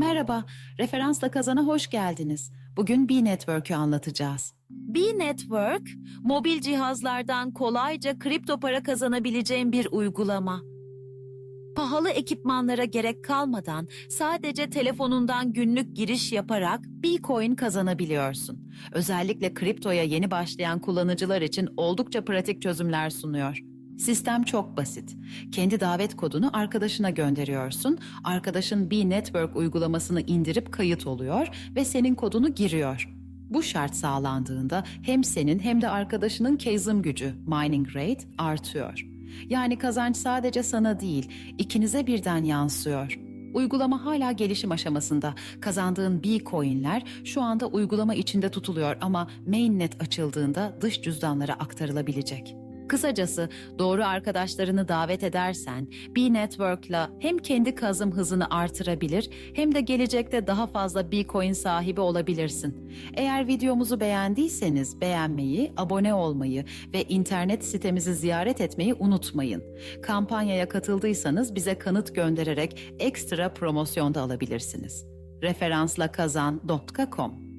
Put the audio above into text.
Merhaba, Referansla Kazan'a hoş geldiniz. Bugün B-Network'ü anlatacağız. B-Network, mobil cihazlardan kolayca kripto para kazanabileceğin bir uygulama. Pahalı ekipmanlara gerek kalmadan sadece telefonundan günlük giriş yaparak Bitcoin kazanabiliyorsun. Özellikle kriptoya yeni başlayan kullanıcılar için oldukça pratik çözümler sunuyor. Sistem çok basit. Kendi davet kodunu arkadaşına gönderiyorsun. Arkadaşın B-Network uygulamasını indirip kayıt oluyor ve senin kodunu giriyor. Bu şart sağlandığında hem senin hem de arkadaşının kezim gücü, mining rate artıyor. Yani kazanç sadece sana değil, ikinize birden yansıyor. Uygulama hala gelişim aşamasında. Kazandığın Bitcoin'ler şu anda uygulama içinde tutuluyor ama mainnet açıldığında dış cüzdanlara aktarılabilecek. Kısacası doğru arkadaşlarını davet edersen B-Network'la hem kendi kazım hızını artırabilir hem de gelecekte daha fazla Bitcoin sahibi olabilirsin. Eğer videomuzu beğendiyseniz beğenmeyi, abone olmayı ve internet sitemizi ziyaret etmeyi unutmayın. Kampanyaya katıldıysanız bize kanıt göndererek ekstra promosyon da alabilirsiniz. Referanslakazan.com